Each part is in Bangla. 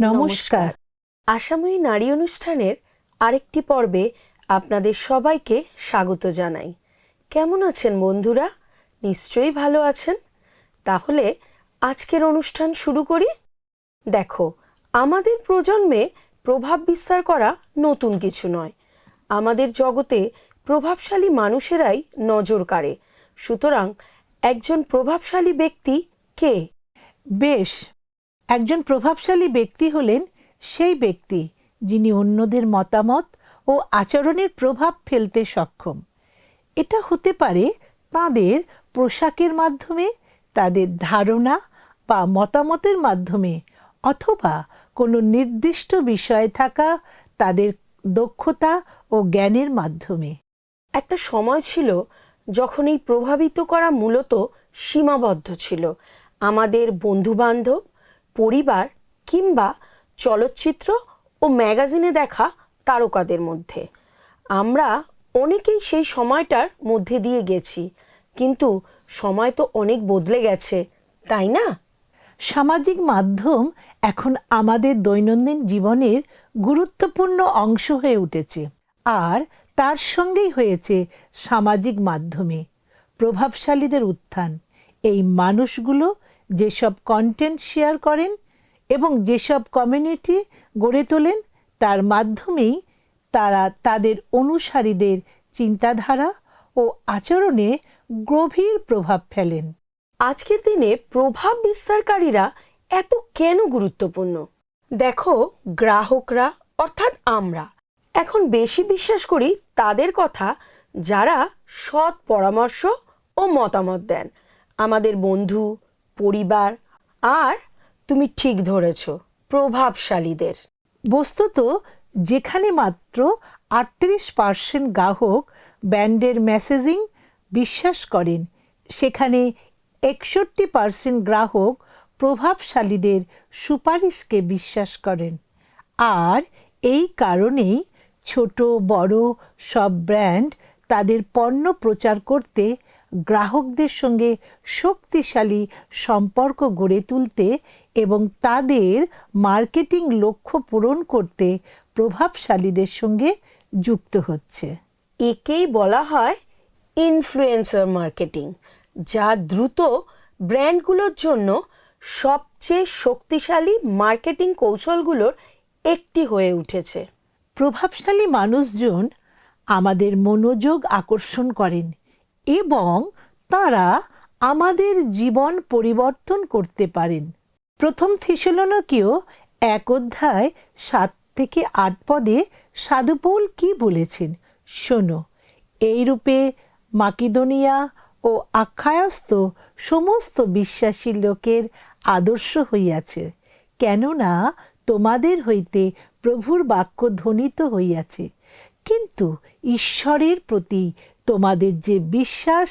নমস্কার। আসাময়ী নারী অনুষ্ঠানের আরেকটি পর্বে আপনাদের সবাইকে স্বাগত জানাই। কেমন আছেন বন্ধুরা? নিশ্চয়ই ভালো আছেন। তাহলে আজকের অনুষ্ঠান শুরু করি। দেখো আমাদের প্রজন্মে প্রভাব বিস্তার করা নতুন কিছু নয়। আমাদের জগতে প্রভাবশালী মানুষেরাই নজর কাড়ে। সুতরাং একজন প্রভাবশালী ব্যক্তি কে? বেশ একজন প্রভাবশালী ব্যক্তি হলেন সেই ব্যক্তি যিনি অন্যদের মতামত ও আচরণের প্রভাব ফেলতে সক্ষম। এটা হতে পারে তাদের পোশাকের মাধ্যমে, তাদের ধারণা বা মতামতের মাধ্যমে, অথবা কোনো নির্দিষ্ট বিষয়ে থাকা তাদের দক্ষতা ও জ্ঞানের মাধ্যমে। একটা সময় ছিল যখন এই প্রভাবিত করা মূলত সীমাবদ্ধ ছিল। আমাদের বন্ধুবান্ধব পরিবার কিংবা চলচ্চিত্র ও ম্যাগাজিনে দেখা তারকাদের মধ্যে। আমরা অনেকেই সেই সময়টার মধ্যে দিয়ে গেছি, কিন্তু সময় তো অনেক বদলে গেছে, তাই না? সামাজিক মাধ্যম এখন আমাদের দৈনন্দিন জীবনের গুরুত্বপূর্ণ অংশ হয়ে উঠেছে, আর তার সঙ্গেই হয়েছে সামাজিক মাধ্যমে প্রভাবশালীদের উত্থান। এই মানুষগুলো যেসব কন্টেন্ট শেয়ার করেন এবং যেসব কমিউনিটি গড়ে তোলেন, তার মাধ্যমেই তারা তাদের অনুসারীদের চিন্তাধারা ও আচরণে গভীর প্রভাব ফেলেন। আজকের দিনে প্রভাব বিস্তারকারীরা এত কেন গুরুত্বপূর্ণ? দেখো, গ্রাহকরা অর্থাৎ আমরা। এখন বেশি বিশ্বাস করি তাদের কথা যারা সৎ পরামর্শ ও মতামত দেন। আমাদের বন্ধু পরিবার আর তুমি ঠিক ধরেছ, প্রভাবশালীদের। বস্তুত যেখানে মাত্র আটত্রিশ পার্সেন্ট গ্রাহক ব্যান্ডের মেসেজিং বিশ্বাস করেন, সেখানে একষট্টি পার্সেন্ট গ্রাহক প্রভাবশালীদের সুপারিশকে বিশ্বাস করেন। আর এই কারণেই ছোট, বড় সব ব্র্যান্ড তাদের পণ্য প্রচার করতে গ্রাহকদের সঙ্গে শক্তিশালী সম্পর্ক গড়ে তুলতে এবং তাদের মার্কেটিং লক্ষ্য পূরণ করতে প্রভাবশালীদের সঙ্গে যুক্ত হচ্ছে। একেই বলা হয় ইনফ্লুয়েন্সার মার্কেটিং যা দ্রুত ব্র্যান্ডগুলোর জন্য সবচেয়ে শক্তিশালী মার্কেটিং কৌশলগুলোর একটি হয়ে উঠেছে। প্রভাবশালী মানুষজন আমাদের মনোযোগ আকর্ষণ করেন এবং তারা আমাদের জীবন পরিবর্তন করতে পারেন। প্রথম থিসলনকেও এক অধ্যায় সাত থেকে আট পদে সাধুপৌল কি বলেছেন? শোনো এইরূপে মাকিদোনিয়া ও আখ্যায়স্ত সমস্ত বিশ্বাসী লোকের আদর্শ হইয়াছে, কেননা তোমাদের হইতে প্রভুর বাক্য ধ্বনিত হইয়াছে। কিন্তু ঈশ্বরের প্রতি তোমাদের যে বিশ্বাস,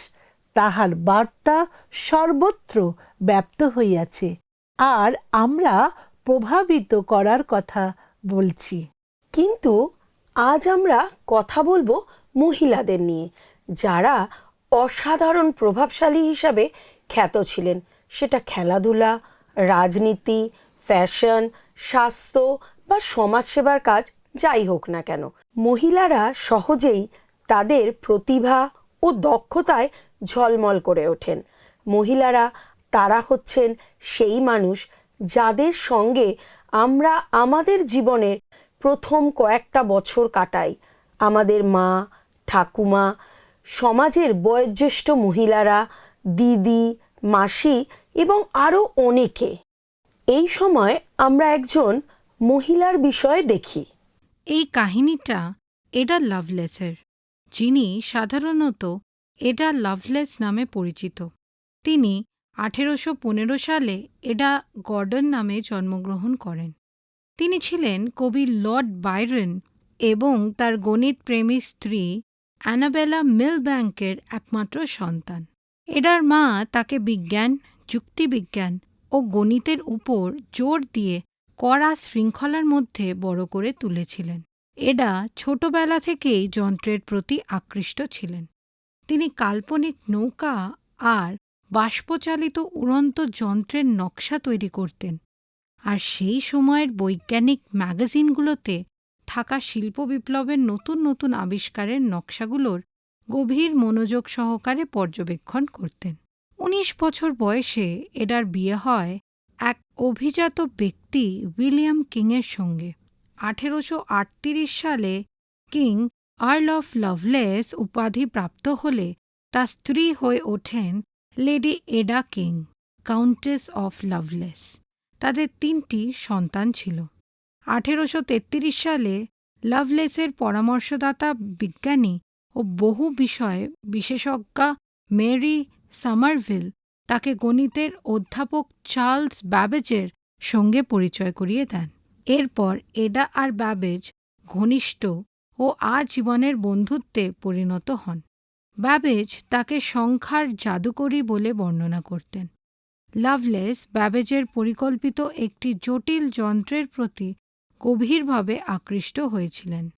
তাহার বার্তা সর্বত্র ব্যপ্ত হইয়াছে। আর আমরা প্রভাবিত করার কথা বলছি। কিন্তু আজ আমরা কথা বলব মহিলাদের নিয়ে, যারা অসাধারণ প্রভাবশালী হিসাবে খ্যাত ছিলেন। সেটা খেলাধুলা, রাজনীতি, ফ্যাশন, স্বাস্থ্য বা সমাজসেবার কাজ, যাই হোক না কেন। মহিলারা সহজেই তাদের প্রতিভা ও দক্ষতায় ঝলমল করে ওঠেন। মহিলারা তারা হচ্ছেন সেই মানুষ যাদের সঙ্গে আমরা আমাদের জীবনের প্রথম কয়েকটা বছর কাটাই। আমাদের মা, ঠাকুমা, সমাজের বয়োজ্যেষ্ঠ মহিলারা, দিদি, মাসি এবং আরও অনেকে। এই সময় আমরা একজন মহিলার বিষয়ে দেখি। এই কাহিনীটা এডা লাভলেসের যিনি সাধারণত এডা লাভলেস নামে পরিচিত। তিনি আঠেরোশো পনেরো সালে এডা গর্ডন নামে জন্মগ্রহণ করেন। তিনি ছিলেন কবি লর্ড বাইরন এবং তার গণিতপ্রেমী স্ত্রী অ্যানাবেলা মিলব্যাঙ্কের একমাত্র সন্তান। এডার মা তাকে বিজ্ঞান, যুক্তিবিজ্ঞান ও গণিতের উপর জোর দিয়ে কড়া শৃঙ্খলার মধ্যে বড় করে তুলেছিলেন। এডা ছোটবেলা থেকেই যন্ত্রের প্রতি আকৃষ্ট ছিলেন। তিনি কাল্পনিক নৌকা আর বাষ্পচালিত উড়ন্ত যন্ত্রের নকশা তৈরি করতেন আর সেই সময়ের বৈজ্ঞানিক ম্যাগাজিনগুলোতে থাকা শিল্প বিপ্লবের নতুন নতুন আবিষ্কারের নকশাগুলোর গভীর মনোযোগ সহকারে পর্যবেক্ষণ করতেন। উনিশ বছর বয়সে এডার বিয়ে হয় এক অভিজাত ব্যক্তি উইলিয়াম কিংয়ের সঙ্গে। আঠেরোশো আটত্রিশ সালে কিং আর্ল অফ লাভলেস উপাধি প্রাপ্ত হলে তার স্ত্রী হয়ে ওঠেন Lady Ada King, Countess of Lovelace. তাদের তিনটি সন্তান ছিল। আঠেরোশো তেত্রিশ সালে লাভলেসের পরামর্শদাতা বিজ্ঞানী ও বহু বিষয়ে বিশেষজ্ঞা মেরি সামারভিল তাকে গণিতের অধ্যাপক চার্লস ব্যাবেজের সঙ্গে পরিচয় করিয়ে দেন। এরপর এডা আর ব্যাবেজ ঘনিষ্ঠ ও আজীবনের বন্ধুত্বে পরিণত হন। ব্যাবেজ তাকে সংখ্যার জাদুকরী বলে বর্ণনা করতেন। লাভলেস ব্যাবেজের পরিকল্পিত একটি জটিল যন্ত্রের প্রতি গভীরভাবে আকৃষ্ট হয়েছিলেন।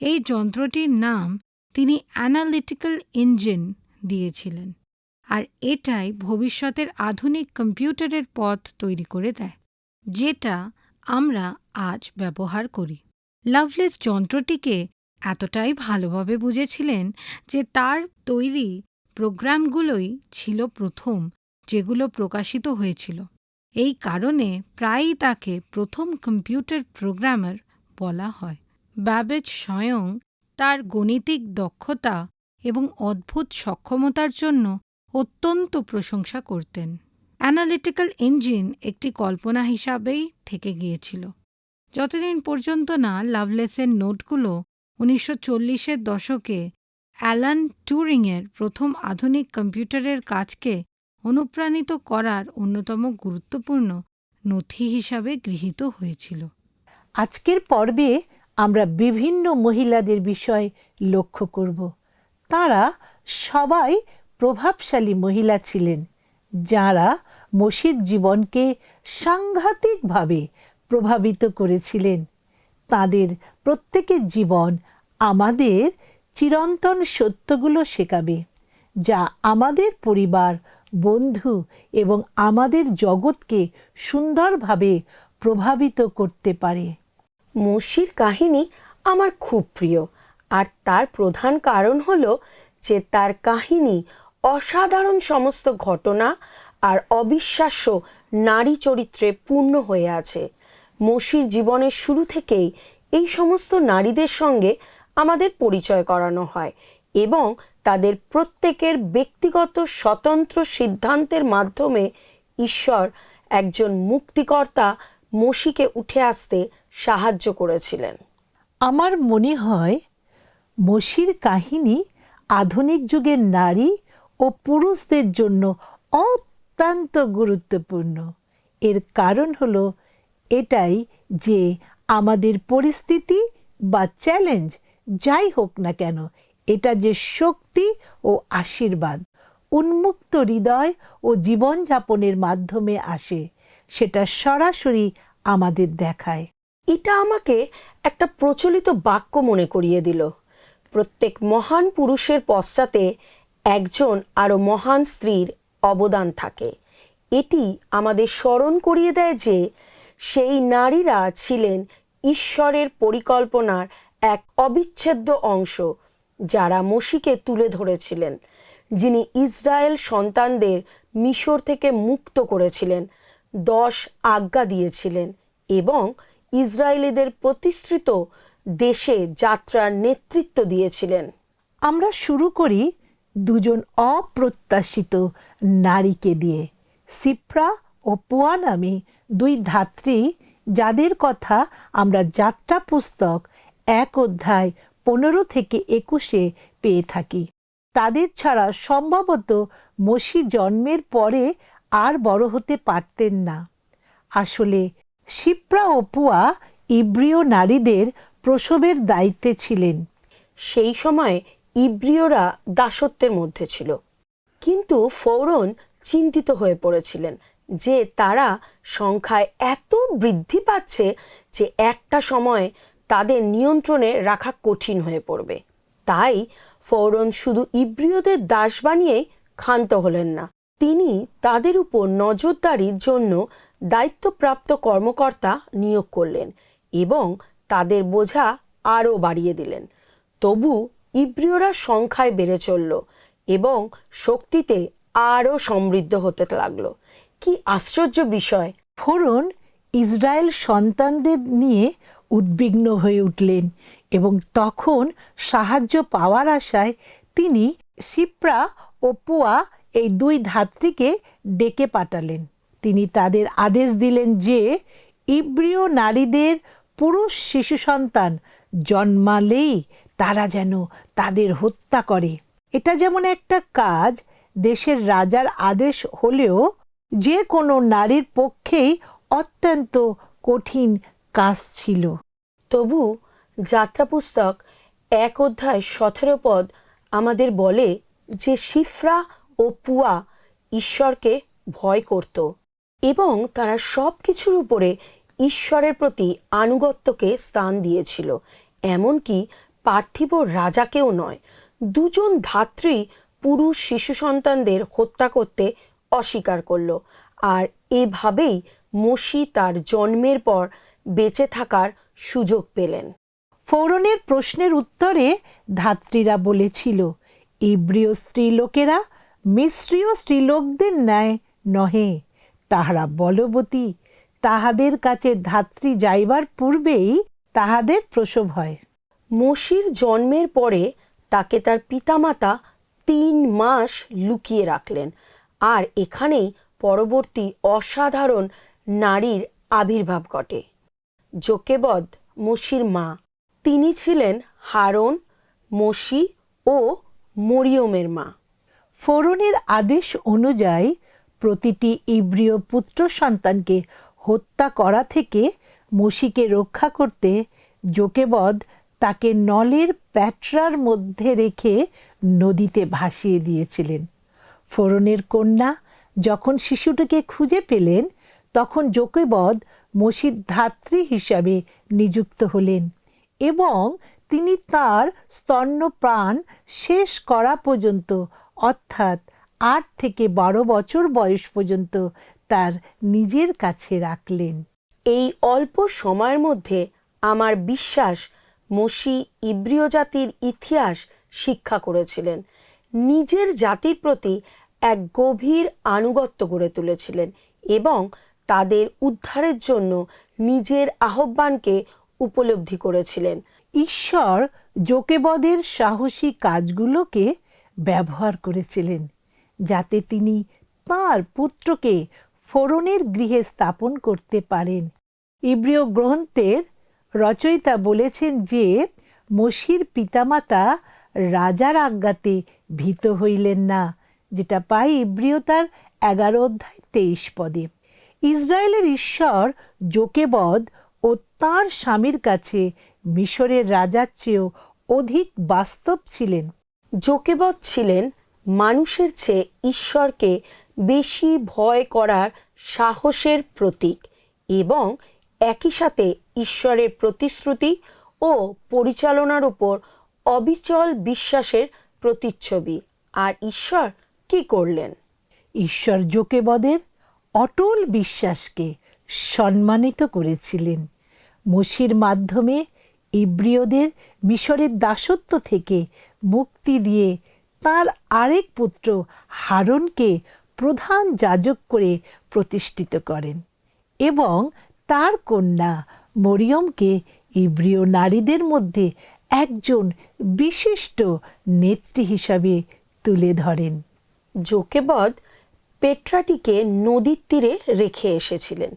এই যন্ত্রটির নাম তিনি অ্যানালিটিক্যাল ইঞ্জিন দিয়েছিলেন আর এটাই ভবিষ্যতের আধুনিক কম্পিউটারের পথ তৈরি করে দেয়, যেটা আমরা আজ ব্যবহার করি। লাভলেস যন্ত্রটিকে এতটাই ভালোভাবে বুঝেছিলেন যে তার তৈরি প্রোগ্রামগুলোই ছিল প্রথম যেগুলো প্রকাশিত হয়েছিল। এই কারণে প্রায়ই তাকে প্রথম কম্পিউটার প্রোগ্রামার বলা হয়। ব্যাবেজ স্বয়ং তার গণিতিক দক্ষতা এবং অদ্ভুত সক্ষমতার জন্য অত্যন্ত প্রশংসা করতেন। অ্যানালিটিক্যাল ইঞ্জিন একটি কল্পনা হিসাবেই থেকে গিয়েছিল। যতদিন পর্যন্ত না লাভলেসের নোটগুলো উনিশশো চল্লিশের দশকে অ্যালান টুরিংয়ের প্রথম আধুনিক কম্পিউটারের কাজকে অনুপ্রাণিত করার অন্যতম গুরুত্বপূর্ণ নথি হিসাবে গৃহীত হয়েছিল। আজকের পর্বে আমরা বিভিন্ন মহিলাদের বিষয় লক্ষ্য করব। তারা সবাই প্রভাবশালী মহিলা ছিলেন, যারা মসির জীবনকে সাংঘাতিকভাবে প্রভাবিত করেছিলেন। তাদের প্রত্যেকের জীবন আমাদের চিরন্তন সত্যগুলো শেখাবে, যা আমাদের পরিবার, বন্ধু এবং আমাদের জগৎকে সুন্দরভাবে প্রভাবিত করতে পারে। মসির কাহিনী আমার খুব প্রিয়, আর তার প্রধান কারণ হলো যে তার কাহিনী অসাধারণ সমস্ত ঘটনা আর অবিশ্বাস্য নারী চরিত্রে পূর্ণ হয়ে আছে। মসির জীবনের শুরু থেকেই এই সমস্ত নারীদের সঙ্গে আমাদের পরিচয় করানো হয় এবং তাদের প্রত্যেকের ব্যক্তিগত স্বতন্ত্র সিদ্ধান্তের মাধ্যমে ঈশ্বর একজন মুক্তিকর্তা মসিকে উঠে আসতে সাহায্য করেছিলেন। আমার মনে হয় মসির কাহিনী আধুনিক যুগের নারী ও পুরুষদের জন্য অত্যন্ত গুরুত্বপূর্ণ। এর কারণ হলো এটাই যে আমাদের পরিস্থিতি বা চ্যালেঞ্জ যাই হোক না কেন, এটা যে শক্তি ও আশীর্বাদ, উন্মুক্ত হৃদয় ও জীবনযাপনের মাধ্যমে আসে, সেটা সরাসরি আমাদের দেখায়। এটা আমাকে একটা প্রচলিত বাক্য মনে করিয়ে দিল। প্রত্যেক মহান পুরুষের পশ্চাতে একজন আরও মহান স্ত্রীর অবদান থাকে। এটি আমাদের স্মরণ করিয়ে দেয় যে সেই নারীরা ছিলেন ঈশ্বরের পরিকল্পনার এক অবিচ্ছেদ্য অংশ, যারা মসিকে তুলে ধরেছিলেন, যিনি ইসরায়েল সন্তানদের মিশর থেকে মুক্ত করেছিলেন, দশ আজ্ঞা দিয়েছিলেন এবং ইসরায়েলিদের প্রতিষ্ঠিত দেশে যাত্রার নেতৃত্ব দিয়েছিলেন। আমরা শুরু করি দুজন অপ্রত্যাশিত নারীকে দিয়ে, সিপ্রা ও পুয়া নামে দুই ধাত্রী, যাদের কথা আমরা যাত্রা পুস্তক এক অধ্যায় পনেরো থেকে একুশে পেয়ে থাকি। তাদের ছাড়া সম্ভবত মসি জন্মের পরে আর বড় হতে পারতেন না। আসলে শিপ্রা ও পুয়া ইব্রিয় নারীদের প্রসবের দায়িত্বে ছিলেন। সেই সময় ইব্রিয়রা দাসত্বের মধ্যে ছিল। কিন্তু ফৌরন চিন্তিত হয়ে পড়েছিলেন। যে তারা সংখ্যায় এত বৃদ্ধি পাচ্ছে যে একটা সময় তাদের নিয়ন্ত্রণে রাখা কঠিন হয়ে পড়বে। তাই ফৌরন শুধু ইব্রিয়দের দাস বানিয়েই ক্ষান্ত হলেন না। তিনি তাদের উপর নজরদারির জন্য দায়িত্বপ্রাপ্ত কর্মকর্তা নিয়োগ করলেন এবং তাদের বোঝা আরও বাড়িয়ে দিলেন। তবু ইব্রিয়রা সংখ্যায় বেড়ে চলল এবং শক্তিতে আরও সমৃদ্ধ হতে লাগল। কি আশ্চর্য বিষয়। ফোরন ইসরায়েল সন্তানদের নিয়ে উদ্বিগ্ন হয়ে উঠলেন এবং তখন সাহায্য পাওয়ার আশায় তিনি শিপ্রা ও পুয়া এই দুই ধাত্রীকে ডেকে পাঠালেন। তিনি তাদের আদেশ দিলেন যে ইব্রিয় নারীদের পুরুষ শিশু সন্তান জন্মালেই তারা যেন তাদের হত্যা করে। এটা যেমন একটা কাজ দেশের রাজার আদেশ হলেও যে কোনো নারীর পক্ষেই অত্যন্ত কঠিন কাজ ছিল। তবু যাত্রাপুস্তক এক অধ্যায় সতেরো পদ আমাদের বলে যে শিফরা ও পুয়া ঈশ্বরকে ভয় করত এবং তারা সব কিছুর উপরে ঈশ্বরের প্রতি আনুগত্যকে স্থান দিয়েছিল। এমনকি পার্থিব রাজাকেও নয়, দুজন ধাত্রী পুরুষ শিশু সন্তানদের হত্যা করতে অস্বীকার করল। আর এভাবেই মসি তার জন্মের পর বেঁচে থাকার সুযোগ পেলেন। ফৌরনের প্রশ্নের উত্তরে ধাত্রীরা বলেছিল ইব্রিয় স্ত্রীলোকেরা মিশ্রীয় স্ত্রীলোকদের ন্যায় নহে। তাহারা বলবতী। তাহাদের কাছে ধাত্রী যাইবার পূর্বেই তাহাদের প্রসব হয়। মসির জন্মের পরে তাকে তার পিতামাতা তিন মাস লুকিয়ে রাখলেন। আর এখানেই পরবর্তী অসাধারণ নারীর আবির্ভাব ঘটে। জোকেবদ মসির মা। তিনি ছিলেন হারন, মসি ও মরিয়মের মা। ফোরনের আদেশ অনুযায়ী প্রতিটি ইব্রিয় পুত্র সন্তানকে হত্যা করা থেকে মসিকে রক্ষা করতে জোকেবদ তাকে নলের প্যাটরার মধ্যে রেখে নদীতে ভাসিয়ে দিয়েছিলেন। ফোরনের কন্যা যখন শিশুটিকে খুঁজে পেলেন, তখন জোকেবদ মসির ধাত্রী হিসাবে নিযুক্ত হলেন এবং তিনি তার স্তন্যপ্রাণ শেষ করা পর্যন্ত, অর্থাৎ আট থেকে বারো বছর বয়স পর্যন্ত তার নিজের কাছে রাখলেন। এই অল্প সময়ের মধ্যে আমার বিশ্বাস মসি ইব্রিয় জাতির ইতিহাস শিক্ষা করেছিলেন। নিজের জাতির প্রতি এক গভীর আনুগত্য গড়ে তুলেছিলেন এবং তাদের উদ্ধারের জন্য নিজের আহ্বানকে উপলব্ধি করেছিলেন। ঈশ্বর জোকেবদের সাহসী কাজগুলোকে ব্যবহার করেছিলেন, যাতে তিনি তাঁর পুত্রকে ফোরনের গৃহে স্থাপন করতে পারেন। ইব্রিয় গ্রন্থের রচয়িতা বলেছেন যে, মসির পিতামাতা রাজার আজ্ঞাতে ভীত হইলেন না। যেটা পাই ইব্রিয় তার এগারো অধ্যায় তেইশ পদে। ইসরায়েলের ঈশ্বর জোকেবদ ও তাঁর স্বামীর কাছে মিশরের রাজার চেয়েও অধিক বাস্তব ছিলেন। জোকেবদ ছিলেন মানুষের চেয়ে ঈশ্বরকে বেশি ভয় করার সাহসের প্রতীক এবং একই সাথে ঈশ্বরের প্রতিশ্রুতি ও পরিচালনার উপর অবিচল বিশ্বাসের প্রতিচ্ছবি। আর ঈশ্বর কি করলেন? ঈশ্বর জোকেবদের অটল বিশ্বাসকে সম্মানিত করেছিলেন। মসির মাধ্যমে ইব্রিয়দের মিশরের দাসত্ব থেকে মুক্তি দিয়ে তার আরেক পুত্র হারনকে প্রধান যাজক করে প্রতিষ্ঠিত করেন এবং তার কন্যা মরিয়মকে ইব্রিয় নারীদের মধ্যে একজন বিশিষ্ট নেত্রী হিসাবে তুলে ধরেন। জোকেবদ পেট্রাটিকে নদীর তীরে রেখে এসেছিলেন।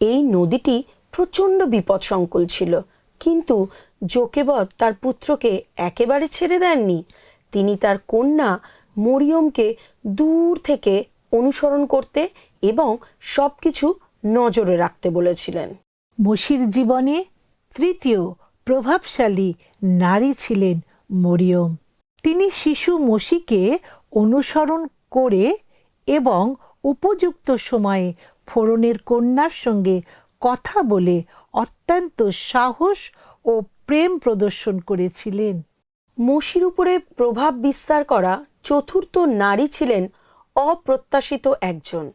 এই নদীটি প্রচণ্ড বিপদসংকুল ছিল, কিন্তু জোকেবদ তার পুত্রকে একেবারে ছেড়ে দেননি। তিনি তার কন্যা মরিয়মকে দূর থেকে অনুসরণ করতে এবং সব কিছু নজরে রাখতে বলেছিলেন। মসির জীবনে তৃতীয় প্রভাবশালী নারী ছিলেন মরিয়ম। তিনি শিশু মসিকে অনুসরণ করে এবং উপযুক্ত সময়ে ফোরনের কন্যার সঙ্গে কথা বলে অত্যন্ত সাহস ও প্রেম প্রদর্শন করেছিলেন। মসির উপরে প্রভাব বিস্তার করা চতুর্থ নারী ছিলেন অপ্রত্যাশিত একজন।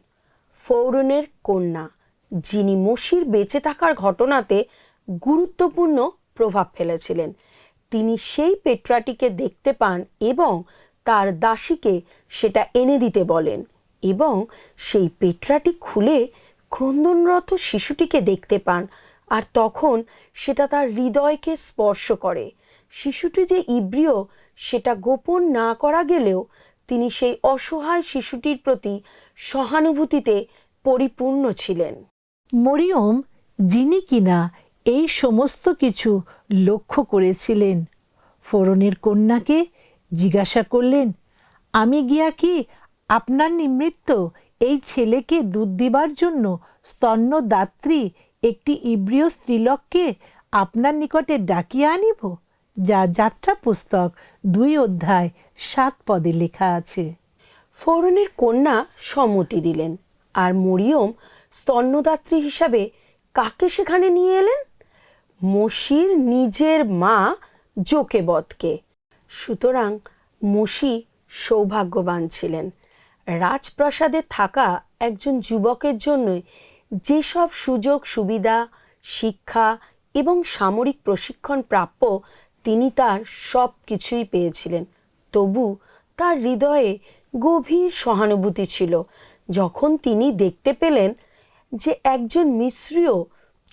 ফৌরনের কন্যা, যিনি মসির বেঁচে থাকার ঘটনাতে গুরুত্বপূর্ণ প্রভাব ফেলেছিলেন। তিনি সেই পেট্রাটিকে দেখতে পান এবং তার দাসীকে সেটা এনে দিতে বলেন এবং সেই পেট্রাটি খুলে ক্রন্দনরত শিশুটিকে দেখতে পান আর তখন সেটা তার হৃদয়কে স্পর্শ করে। শিশুটি যে ইব্রিয়, সেটা গোপন না করা গেলেও তিনি সেই অসহায় শিশুটির প্রতি সহানুভূতিতে পরিপূর্ণ ছিলেন। মরিয়ম, যিনি কিনা এই সমস্ত কিছু লক্ষ্য করেছিলেন, ফোরনের কন্যাকে জিজ্ঞাসা করলেন, আমি গিয়া কি আপনার নিমিত্ত এই ছেলেকে দুধ দিবার জন্য স্তন্যদাত্রী একটি ইব্রিয় স্ত্রীলককে আপনার নিকটে ডাকিয়া আনিব? যা যাত্রা পুস্তক দুই অধ্যায় সাত পদে লেখা আছে। ফৌরনের কন্যা সম্মতি দিলেন, আর মরিয়ম স্তন্যদাত্রী হিসাবে কাকে সেখানে নিয়ে এলেন? মসির নিজের মা জোকেবতকে সুতরাং মসি সৌভাগ্যবান ছিলেন। রাজপ্রাসাদে থাকা একজন যুবকের জন্যই যেসব সুযোগ, সুবিধা, শিক্ষা এবং সামরিক প্রশিক্ষণ প্রাপ্য তিনি তার সব কিছুই পেয়েছিলেন। তবু তার হৃদয়ে গভীর সহানুভূতি ছিল, যখন তিনি দেখতে পেলেন যে একজন মিশ্রীয়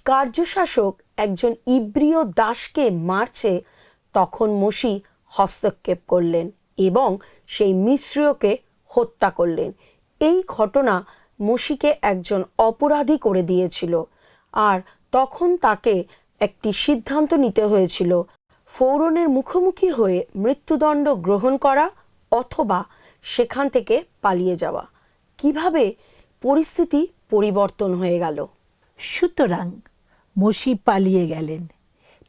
কার্যশাসক একজন ইব্রিয় দাসকে মারছে, তখন মসি হস্তক্ষেপ করলেন এবং সেই মিশ্রীয়কে হত্যা করলেন। এই ঘটনা মসিকে একজন অপরাধী করে দিয়েছিল আর তখন তাকে একটি সিদ্ধান্ত নিতে হয়েছিল, ফৌরনের মুখোমুখি হয়ে মৃত্যুদণ্ড গ্রহণ করা অথবা সেখান থেকে পালিয়ে যাওয়া। কীভাবে পরিস্থিতি পরিবর্তন হয়ে গেল? সুতরাং মসি পালিয়ে গেলেন।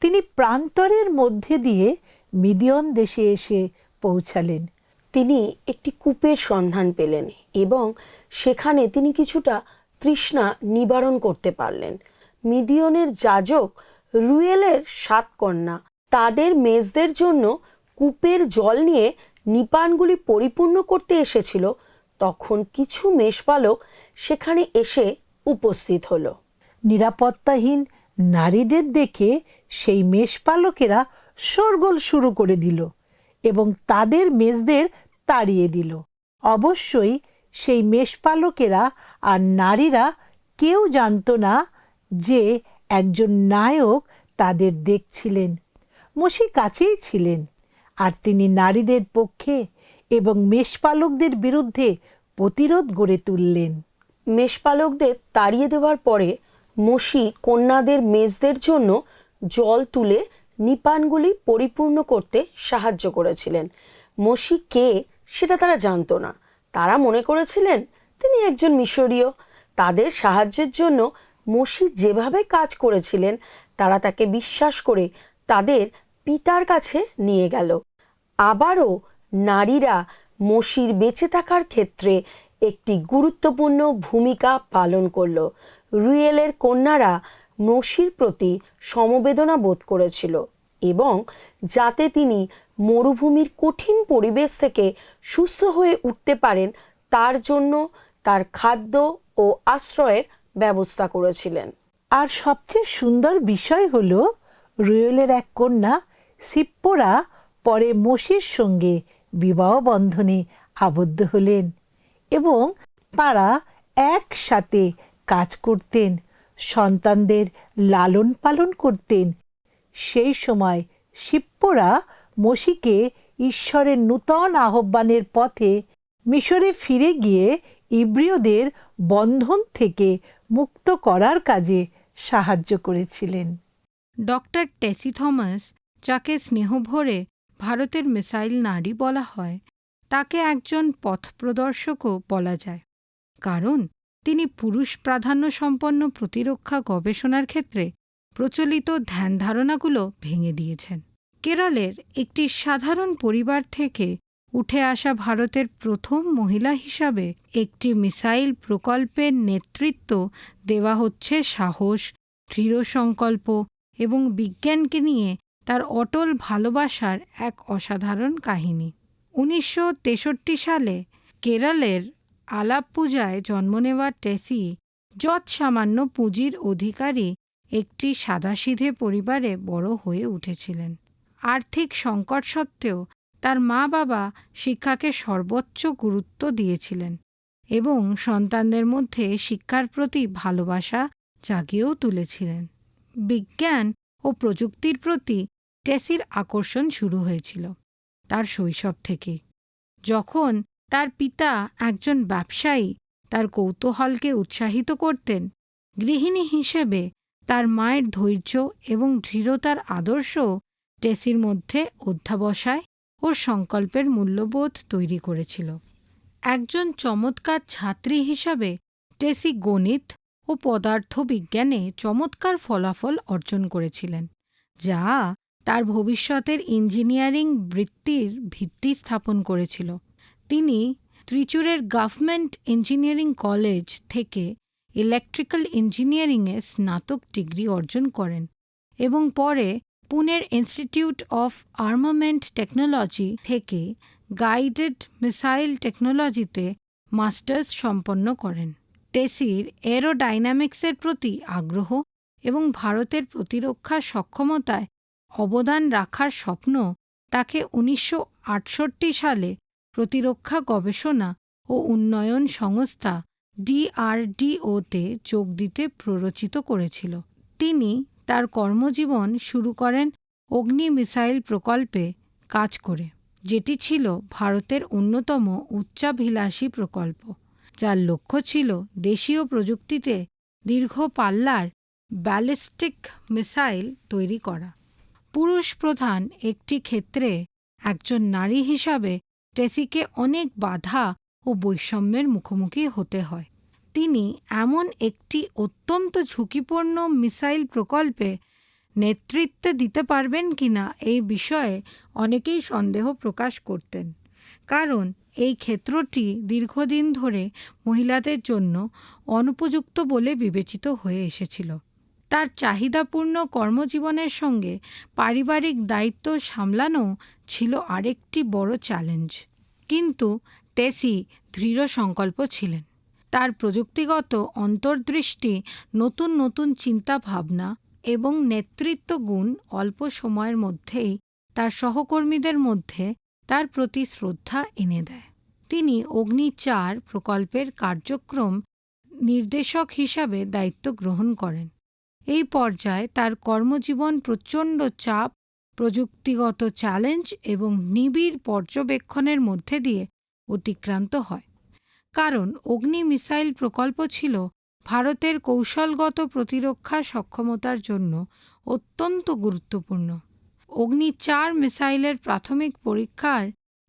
তিনি প্রান্তরের মধ্যে দিয়ে মিডিয়ন দেশে এসে পৌঁছালেন। তিনি একটি কূপের সন্ধান পেলেন এবং সেখানে তিনি কিছুটা তৃষ্ণা নিবারণ করতে পারলেন। মিদিয়নের যাজক রুয়েলের সাত কন্যা তাদের মেজদের জন্য কূপের জল নিয়ে নিপানগুলি পরিপূর্ণ করতে এসেছিল। তখন কিছু মেষপালক সেখানে এসে উপস্থিত হলো। নিরাপত্তাহীন নারীদের দেখে সেই মেষপালকেরা শোরগোল শুরু করে দিল এবং তাদের মেজদের তাড়িয়ে দিল। অবশ্যই সেই মেষপালকেরা আর নারীরা কেউ জানতো না যে একজন নায়ক তাদের দেখছিলেন। মসি কাছেই ছিলেন আর তিনি নারীদের পক্ষে এবং মেষপালকদের বিরুদ্ধে প্রতিরোধ গড়ে তুললেন। মেষপালকদের তাড়িয়ে দেওয়ার পরে মসি কন্যাদের মেজদের জন্য জল তুলে নিপানগুলি পরিপূর্ণ করতে সাহায্য করেছিলেন। মসি কে সেটা তারা জানতো না। তারা মনে করেছিলেন, তিনি একজন মিশরীয়। তাদের সাহায্যের জন্য মসি যেভাবে কাজ করেছিলেন, তারা তাকে বিশ্বাস করে তাদের পিতার কাছে নিয়ে গেল। আবারও নারীরা মসির বেঁচে থাকার ক্ষেত্রে একটি গুরুত্বপূর্ণ ভূমিকা পালন করল। রুয়েলের কন্যারা মসির প্রতি সমবেদনা বোধ করেছিল এবং যাতে তিনি মরুভূমির কঠিন পরিবেশ থেকে সুস্থ হয়ে উঠতে পারেন, তার জন্য তার খাদ্য ও আশ্রয়ের ব্যবস্থা করেছিলেন। আর সবচেয়ে সুন্দর বিষয় হল, রুয়েলের এক কন্যা সিপ্পোরা পরে মসির সঙ্গে বিবাহ বন্ধনে আবদ্ধ হলেন এবং তারা একসাথে কাজ করতেন। সন্তানদের লালন পালন করতেন। সেই সময় সিপ্পোরা মসিকে ঈশ্বরের নূতন আহ্বানের পথে মিশরে ফিরে গিয়ে ইব্রিয়দের বন্ধন থেকে মুক্ত করার কাজে সাহায্য করেছিলেন। ডক্টর টেসি থমাস, যাকে স্নেহভরে ভারতের মিসাইল নারী বলা হয়, তাকে একজন পথপ্রদর্শকও বলা যায়। কারণ তিনি পুরুষ প্রাধান্য সম্পন্ন প্রতিরক্ষা গবেষণার ক্ষেত্রে প্রচলিত ধ্যান ধারণাগুলো ভেঙে দিয়েছেন। কেরলের একটি সাধারণ পরিবার থেকে উঠে আসা ভারতের প্রথম মহিলা হিসাবে একটি মিসাইল প্রকল্পের নেতৃত্ব দেওয়া হচ্ছে সাহস, দৃঢ় সংকল্প এবং বিজ্ঞানকে নিয়ে তার অটল ভালোবাসার এক অসাধারণ কাহিনী। উনিশশো তেষট্টি সালে কেরলের আলাপ্পুজায় জন্ম নেওয়া টেসি যৎ সামান্য পুঁজির অধিকারী একটি সাদাসিধে পরিবারে বড় হয়ে উঠেছিলেন। আর্থিক সংকট সত্ত্বেও তার মা বাবা শিক্ষাকে সর্বোচ্চ গুরুত্ব দিয়েছিলেন এবং সন্তানদের মধ্যে শিক্ষার প্রতি ভালোবাসা জাগিয়েও তুলেছিলেন। বিজ্ঞান ও প্রযুক্তির প্রতি টেসির আকর্ষণ শুরু হয়েছিল তার শৈশব থেকেই যখন তার পিতা একজন ব্যবসায়ী, তার কৌতূহলকে উৎসাহিত করতেন। গৃহিণী হিসেবে তার মায়ের ধৈর্য এবং দৃঢ়তার আদর্শ টেসির মধ্যে অধ্যাবসায় ও সংকল্পের মূল্যবোধ তৈরি করেছিল। একজন চমৎকার ছাত্রী হিসাবে টেসি গণিত ও পদার্থবিজ্ঞানে চমৎকার ফলাফল অর্জন করেছিলেন, যা তার ভবিষ্যতের ইঞ্জিনিয়ারিং বৃত্তির ভিত্তি স্থাপন করেছিল। তিনি ত্রিচুরের গভর্নমেন্ট ইঞ্জিনিয়ারিং কলেজ থেকে ইলেকট্রিক্যাল ইঞ্জিনিয়ারিংয়ে স্নাতক ডিগ্রি অর্জন করেন এবং পরে পুনের ইনস্টিটিউট অফ আর্মামেন্ট টেকনোলজি থেকে গাইডেড মিসাইল টেকনোলজিতে মাস্টার্স সম্পন্ন করেন। টেসির এরোডাইনামিক্সের প্রতি আগ্রহ এবং ভারতের প্রতিরক্ষা সক্ষমতায় অবদান রাখার স্বপ্ন তাকে উনিশশো আটষট্টি সালে প্রতিরক্ষা গবেষণা ও উন্নয়ন সংস্থা ডিআরডিওতে যোগ দিতে প্ররোচিত করেছিল। তিনি তার কর্মজীবন শুরু করেন অগ্নি মিসাইল প্রকল্পে কাজ করে, যেটি ছিল ভারতের অন্যতম উচ্চাভিলাষী প্রকল্প, যার লক্ষ্য ছিল দেশীয় প্রযুক্তিতে দীর্ঘ পাল্লার ব্যালিস্টিক মিসাইল তৈরি করা। পুরুষ প্রধান একটি ক্ষেত্রে একজন নারী হিসাবে টেসিকে অনেক বাধা ও বৈষম্যের মুখোমুখি হতে হয়। তিনি এমন একটি অত্যন্ত ঝুঁকিপূর্ণ মিসাইল প্রকল্পে নেতৃত্বে দিতে পারবেন কিনা এই বিষয়ে অনেকেই সন্দেহ প্রকাশ করতেন। কারণ এই ক্ষেত্রটি দীর্ঘদিন ধরে মহিলাদের জন্য অনুপযুক্ত বলে বিবেচিত হয়ে এসেছিল। তার চাহিদাপূর্ণ কর্মজীবনের সঙ্গে পারিবারিক দায়িত্ব সামলানো ছিল আরেকটি বড় চ্যালেঞ্জ। কিন্তু টেসি দৃঢ় সংকল্প ছিলেন। তার প্রযুক্তিগত অন্তর্দৃষ্টি, নতুন নতুন চিন্তাভাবনা এবং নেতৃত্ব গুণ অল্প সময়ের মধ্যেই তার সহকর্মীদের মধ্যে তার প্রতি শ্রদ্ধা এনে দেয়। তিনি অগ্নি চার প্রকল্পের কার্যক্রম নির্দেশক হিসাবে দায়িত্ব গ্রহণ করেন। এই পর্যায়ে তার কর্মজীবন প্রচণ্ড চাপ, প্রযুক্তিগত চ্যালেঞ্জ এবং নিবিড় পর্যবেক্ষণের মধ্যে দিয়ে অতিক্রান্ত হয়। কারণ অগ্নি মিসাইল প্রকল্প ছিল ভারতের কৌশলগত প্রতিরক্ষা সক্ষমতার জন্য অত্যন্ত গুরুত্বপূর্ণ। অগ্নি চার মিসাইলের প্রাথমিক পরীক্ষার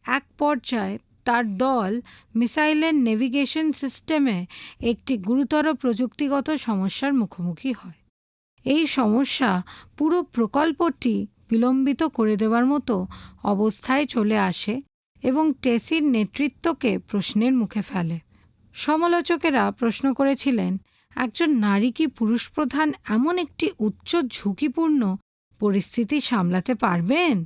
এক পর্যায়ে তার দল মিসাইলের নেভিগেশন সিস্টেমে একটি গুরুতর প্রযুক্তিগত সমস্যার মুখোমুখি হয়। এই সমস্যা পুরো প্রকল্পটি বিলম্বিত করে দেওয়ার মতো অবস্থায় চলে আসে এবং টেসির নেতৃত্বকে প্রশ্নের মুখে ফেলে। সমালোচকেরা প্রশ্ন করেছিলেন, একজন নারী কি পুরুষপ্রধান এমন একটি উচ্চ ঝুঁকিপূর্ণ পরিস্থিতি সামলাতে পারবেন?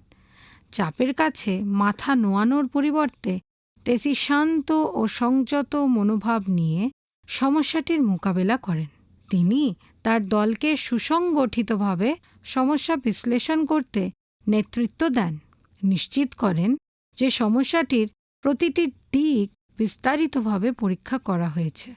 চাপের কাছে মাথা নোয়ানোর পরিবর্তে টেসি শান্ত ও সংযত মনোভাব নিয়ে সমস্যাটির মোকাবেলা করেন। তিনি তার দলকে সুসংগঠিতভাবে সমস্যা বিশ্লেষণ করতে নেতৃত্ব দেন। নিশ্চিত করেন যে সমস্যাটির প্রতিটি দিক বিস্তারিতভাবে পরীক্ষা করা হয়েছে।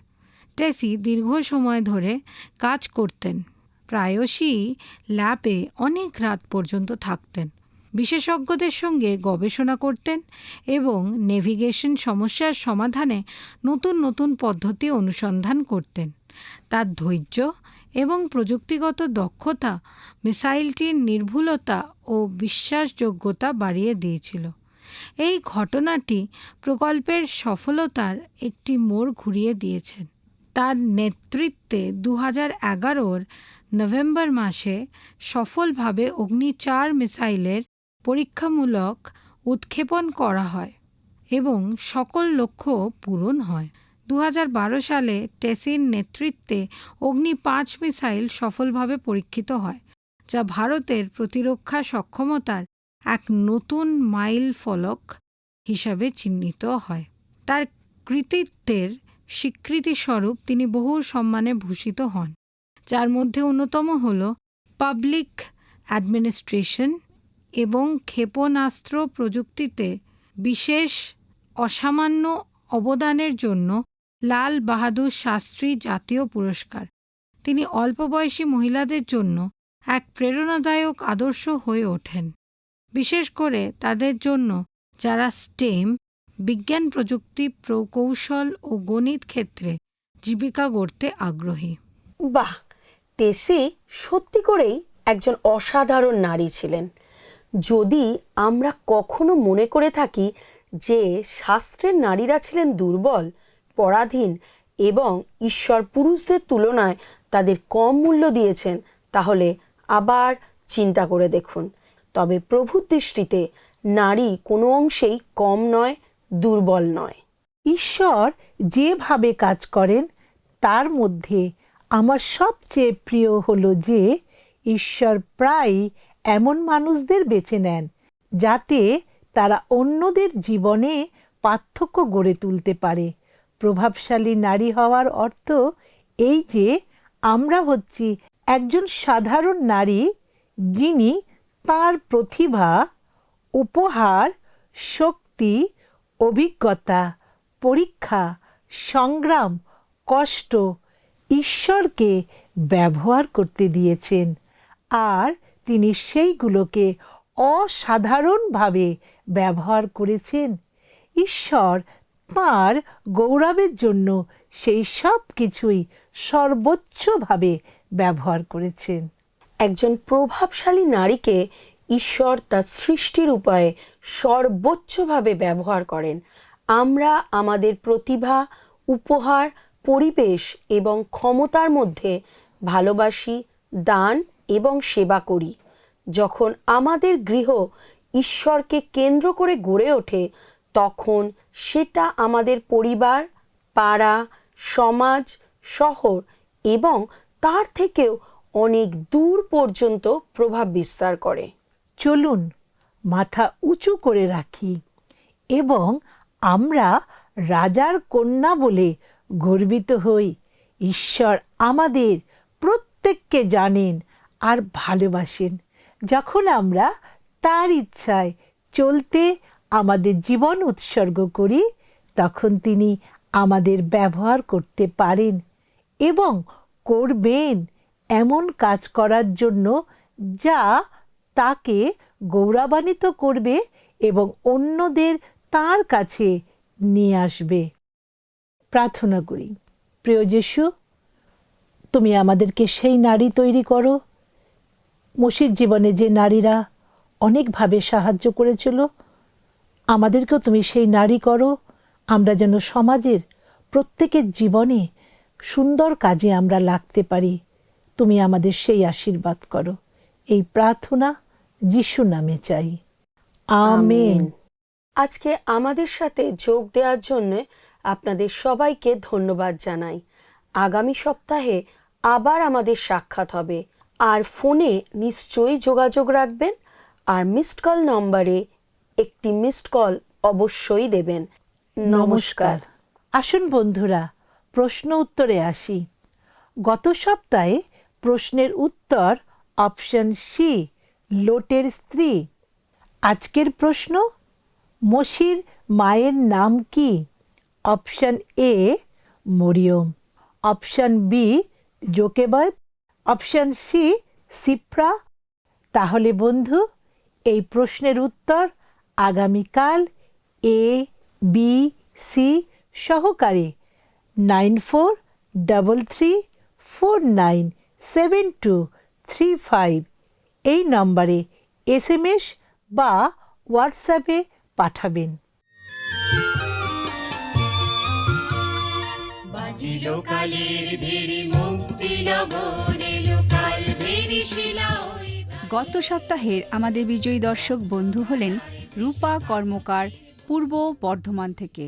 টেসি দীর্ঘ সময় ধরে কাজ করতেন। প্রায়শই ল্যাবে অনেক রাত পর্যন্ত থাকতেন। বিশেষজ্ঞদের সঙ্গে গবেষণা করতেন এবং নেভিগেশন সমস্যার সমাধানে নতুন নতুন পদ্ধতি অনুসন্ধান করতেন। তার ধৈর্য এবং প্রযুক্তিগত দক্ষতা মিসাইলটির নির্ভুলতা ও বিশ্বাসযোগ্যতা বাড়িয়ে দিয়েছিল। এই ঘটনাটি প্রকল্পের সফলতার একটি মোড় ঘুরিয়ে দিয়েছেন তার নেতৃত্বে দু হাজার এগারোর নভেম্বর মাসে সফলভাবে অগ্নি চার মিসাইলের পরীক্ষামূলক উৎক্ষেপণ করা হয় এবং সকল লক্ষ্য পূরণ হয়। দু হাজার বারো সালে টেসির নেতৃত্বে অগ্নি পাঁচ মিসাইল সফলভাবে পরীক্ষিত হয়, যা ভারতের প্রতিরক্ষা সক্ষমতার এক নতুন মাইল ফলক হিসাবে চিহ্নিত হয়। তার কৃতিত্বের স্বীকৃতিস্বরূপ তিনি বহু সম্মানে ভূষিত হন, যার মধ্যে অন্যতম হল পাবলিক অ্যাডমিনিস্ট্রেশন এবং ক্ষেপণাস্ত্র প্রযুক্তিতে বিশেষ অসামান্য অবদানের জন্য লাল বাহাদুর শাস্ত্রী জাতীয় পুরস্কার। তিনি অল্প বয়সী মহিলাদের জন্য এক প্রেরণাদায়ক আদর্শ হয়ে ওঠেন। বিশেষ করে তাদের জন্য যারা স্টেম, বিজ্ঞান প্রযুক্তি, প্রকৌশল ও গণিত ক্ষেত্রে জীবিকা গড়তে আগ্রহী। বাহ! টেসি সত্যি করেই একজন অসাধারণ নারী ছিলেন। যদি আমরা কখনো মনে করে থাকি যে শাস্ত্রের নারীরা ছিলেন দুর্বল পরাধীন এবং ঈশ্বর পুরুষদের তুলনায় তাদের কম মূল্য দিয়েছেন, তাহলে আবার চিন্তা করে দেখুন। তবে প্রভুর দৃষ্টিতে নারী কোনো অংশেই কম নয়, দুর্বল নয়। ঈশ্বর যেভাবে কাজ করেন, তার মধ্যে আমার সবচেয়ে প্রিয় হলো যে, ঈশ্বর প্রায় এমন মানুষদের বেছে নেন, যাতে তারা অন্যদের জীবনে পার্থক্য গড়ে তুলতে পারে। প্রভাবশালী নারী হওয়ার অর্থ এই যে আমরা হচ্ছি একজন সাধারণ নারী যিনি তার প্রতিভা, উপহার, শক্তি, অভিজ্ঞতা, পরীক্ষা, সংগ্রাম, কষ্ট ঈশ্বরকে ব্যবহার করতে দিয়েছেন। আর তিনি সেইগুলোকে অসাধারণভাবে ব্যবহার করেছেন। ঈশ্বর তাঁর গৌরবের জন্য সেই সব কিছুই সর্বোচ্চভাবে ব্যবহার করেছেন। একজন প্রভাবশালী নারীকে ঈশ্বর তার সৃষ্টির উপায়ে সর্বোচ্চভাবে ব্যবহার করেন। আমরা আমাদের প্রতিভা, উপহার, পরিবেশ এবং ক্ষমতার মধ্যে ভালোবাসি, দান এবং সেবা করি। যখন আমাদের গৃহ ঈশ্বরকে কেন্দ্র করে গড়ে ওঠে তখন সেটা আমাদের পরিবার, পাড়া, সমাজ, শহর এবং তার থেকেও অনেক দূর পর্যন্ত প্রভাব বিস্তার করে। চলুন মাথা উঁচু করে রাখি এবং আমরা রাজার কন্যা বলে গর্বিত হই। ঈশ্বর আমাদের প্রত্যেককে জানেন আর ভালোবাসেন। যখন আমরা তার ইচ্ছায় চলতে আমাদের জীবন উৎসর্গ করি, তখন তিনি আমাদের ব্যবহার করতে পারেন এবং করবেন এমন কাজ করার জন্য যা তাকে গৌরবান্বিত করবে এবং অন্যদের তার কাছে নিয়ে আসবে। প্রার্থনা করি, প্রিয় যিশু, তুমি আমাদেরকে সেই নারী তৈরি করো। মসির জীবনে যে নারীরা অনেকভাবে সাহায্য করেছিল আমাদেরকেও তুমি সেই নারী করো। আমরা যেন সমাজের প্রত্যেকের জীবনে সুন্দর কাজে আমরা লাগতে পারি। তুমি আমাদের সেই আশীর্বাদ করো। এই প্রার্থনা যিশু নামে চাই। আমেন। আজকে আমাদের সাথে যোগ দেওয়ার জন্য আপনাদের সবাইকে ধন্যবাদ জানাই। আগামী সপ্তাহে আবার আমাদের সাক্ষাৎ হবে। আর ফোনে নিশ্চয়ই যোগাযোগ রাখবেন। আর মিসড কল নম্বরে একটি মিসড কল অবশ্যই দেবেন। নমস্কার। আসুন বন্ধুরা, প্রশ্ন উত্তরে আসি। গত সপ্তাহে প্রশ্নের উত্তর অপশন সি লোটের স্ত্রী। আজকের প্রশ্ন, মসির মায়ের নাম কি? Option A Miriam. Option B Jochebed option C Zipporah. তাহলে বন্ধু, এই প্রশ্নের উত্তর আগামীকাল এ, বি, সি সহকারে nine four, double three, four nine, seven two three five. এই নম্বরে এস এম এস বা হোয়াটসঅ্যাপে পাঠাবেন। ভেরি মুক্তি ভেরি শিলা গত সপ্তাহের আমাদের বিজয়ী দর্শক বন্ধু হলেন রূপা কর্মকার পূর্ব বর্ধমান থেকে।